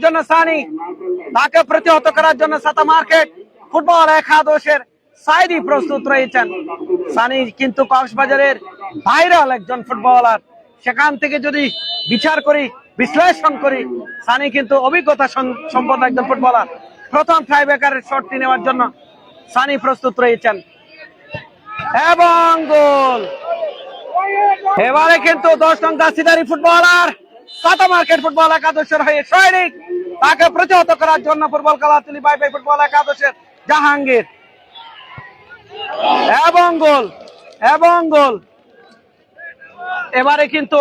জন্য সানি। তাকে প্রতিহত করার জন্য সাতা মার্কেট। ফুটবল একাদশের সাইডি প্রস্তুত রয়েছেন। সানি কিন্তু কক্সবাজারের ভাইরাল একজন ফুটবলার। সেখান থেকে যদি বিচার করি, বিশ্লেষণ করি, সানি কিন্তু অভিজ্ঞতা সম- সম্পন্ন একজন ফুটবলার। প্রথম ট্রাইবেকারের শটটি নেওয়ার জন্য সানি প্রস্তুত রয়েছেন। এবং গোল। এবারে কিন্তু দশ নং দাসিদারি ফুটবলার সাতা মার্কেট ফুটবল একাদশের হয়ে সৈনিক। তাকে প্রতিহত করার জন্য ফুটবল খেলাতুলি বাই বাই ফুটবল একাদশের জাহাঙ্গীর। এবং গোল এবং গোল। এবারে কিন্তু,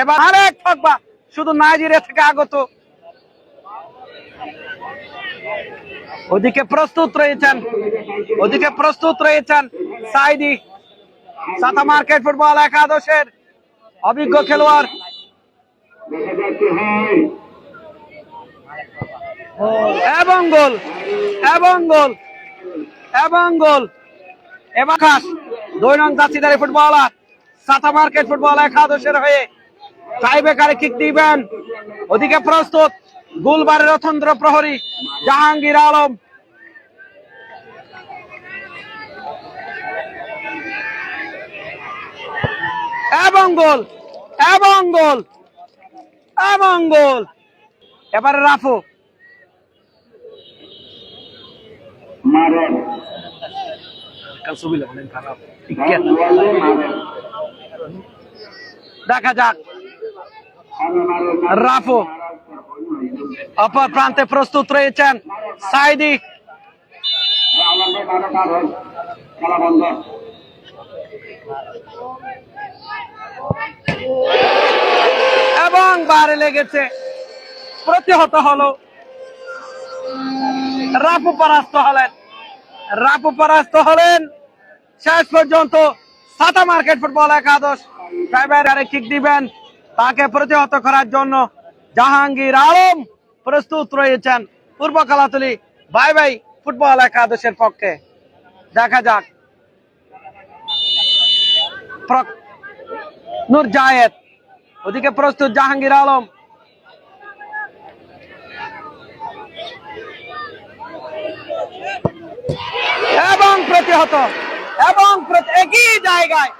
এবার আরেক ফকবা শুধু নাইজেরিয়া থেকে আগত। ওদিকে প্রস্তুত রয়েছেন, ওদিকে প্রস্তুত রয়েছেন সাইদি। সাতা মার্কেট ফুটবল একাদশের অভিজ্ঞ খেলোয়াড় এবং গোল এবং গোল এবং গোল। এবার খাস, দুই নং দাসিদারি ফুটবলার, সাতা মার্কেট ফুটবল একাদশের হয়ে টাইবেকারে কিক দিবেন। ওদিকে প্রস্তুত, গুলবারের রথন্দ্র প্রহরী, জাহাঙ্গীর আলম। এবং গোল এবং গোল। এবং গোল এবারে রাফু। দেখা যাক। রাফু। অপর প্রান্তে প্রস্তুত রয়েছেন সাইদি। খেলা বন্ধ। বারে লেগেছে। প্রতিহত হলো। রাফু পরাস্ত হলেন। রাফু পরাস্ত হলেন। শেষ পর্যন্ত সাতা মার্কেট ফুটবল একাদশ। ড্রাইভারে কিক দিবেন। তাকে প্রতিহত করার জন্য জাহাঙ্গীর আলম প্রস্তুত রয়েছেন পূর্ব কালাতুলি বাই বাই ফুটবল একাদশের পক্ষে। দেখা যাক। নূর জায়েদ ওদিকে প্রস্তুত জাহাঙ্গীর আলম। এবং প্রতিহত, এবং একই জায়গায়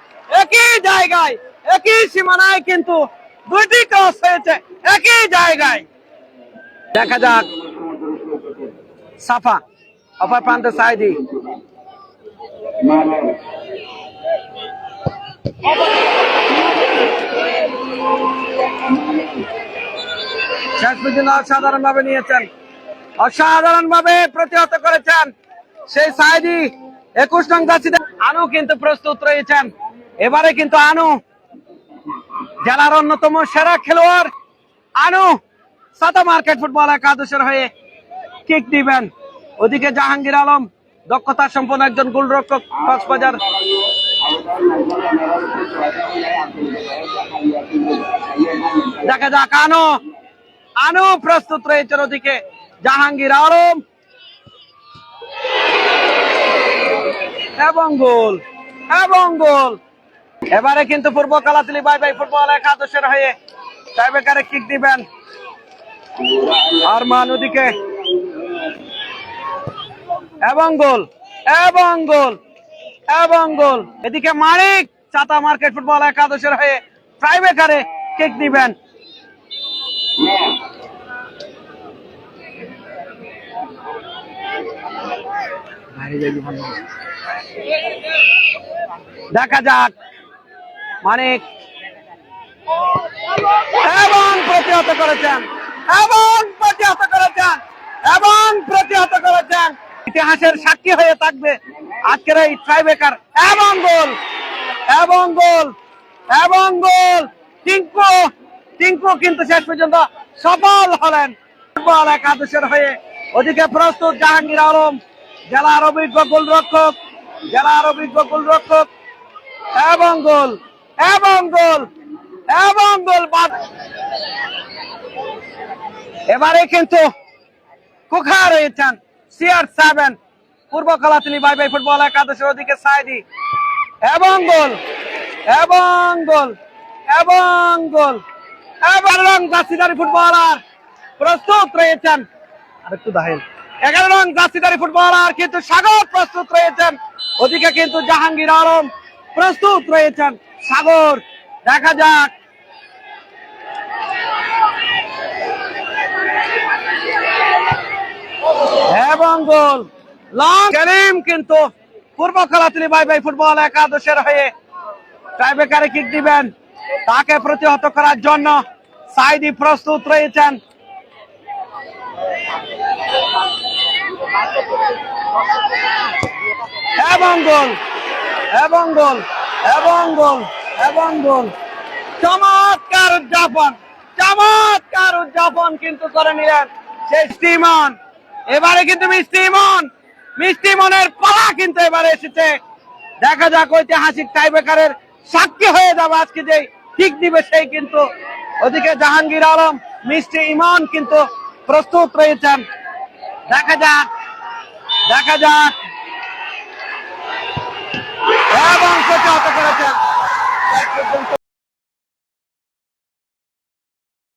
একই জায়গায়, একই সীমানায় কিন্তু দুইটি ক্রস হয়েছে, একই জায়গায়। দেখা যাক। সাফা, অপর প্রান্তে সাইদি. শেষ পর্যন্ত অসাধারণ ভাবে নিয়েছেন। অসাধারণ ভাবে প্রতিহত করেছেন। সেই সাইদি একুশ নং দাসিতে আনু কিন্তু প্রস্তুত রয়েছেন। এবারে কিন্তু আনু জেলার অন্যতম সেরা খেলোয়াড় আনু সাদা মার্কেট ফুটবল একাদশের হয়ে কিক দিবেন। ওদিকে জাহাঙ্গীর আলম দক্ষতা সম্পন্ন একজন গোলরক্ষক কক্সবাজার। দেখা যাক, আনো আনো প্রস্তুত রয়েছেন ওদিকে জাহাঙ্গীর আলম। এবং গোল এবং গোল। এবারে কিন্তু পূর্ব কালাতলি বাই বাই ফুটবল একাদশের হয়ে টাইবেকারে কিক দিবেন। আরমান ওদিকে। এবং গোল এবং গোল এবং গোল। এদিকে মানিক চাতা মার্কেট ফুটবল একাদশের হয়ে টাইবেকারে কিক দিবেন। দেখা যাক। মানিক। এবং প্রতিহত করেছেন। এবং প্রতিহত করেছেন। এবং প্রতিহত করেছেন। ইতিহাসের সাক্ষী হয়ে থাকবে আজকের এই ট্রাইবেকার এবং গোল। এবং গোল। এবং গোল। টিঙ্কু টিঙ্কু কিন্তু শেষ পর্যন্ত সফল হলেন। ফুটবল একাদশের হয়ে ওদিকে প্রস্তুত জাহাঙ্গীর আলম, জেলার অভিজ্ঞ গোলরক্ষক, জেলার অভিজ্ঞ গোলরক্ষক, এবং গোল এবং গোল এবং গোল এবারে কিন্তু কুখা রয়েছেন CR seven Purba Kolatoli by বাই ফুটবল একাদশের ওদিকে সাইদি। এবং গোল এবং গোল এবং গোল। এবং বাসিদারি ফুটবলার প্রস্তুত রয়েছেন। আরেকটু দেখেন এগারো রং জার্সিদারি ফুটবলার কিন্তু সাগর প্রস্তুত রয়েছেন। ওদিকে কিন্তু জাহাঙ্গীর আলম প্রস্তুত রয়েছেন। সাগর, দেখা যাক। এবং গোল লং সেলিম কিন্তু পূর্ব খেলাতুলি বাই বাই ফুটবল একাদশের হয়ে টাইবেকারে কিক দিবেন। তাকে প্রতিহত করার জন্য সাইদি প্রস্তুত রয়েছেন। এবং গোল এবং গোল এবং গোল এবং গোল। চমৎকার উদযাপন চমৎকার উদযাপন কিন্তু করে নিলেন সেই স্টিমন। এবারে কিন্তু মিষ্টি ইমন মিষ্টি মনের পালা কিন্তু এবারে এসেছে। দেখা যাক ঐতিহাসিক টাইবেকারের সাক্ষী হয়ে যাবে আজকে যে ঠিক দিবে সেই কিন্তু ওদিকে জাহাঙ্গীর আলম মিষ্টি ইমন কিন্তু প্রস্তুত রয়েছেন। দেখা যাক দেখা যাক। এবং প্রতিহত করেছেন।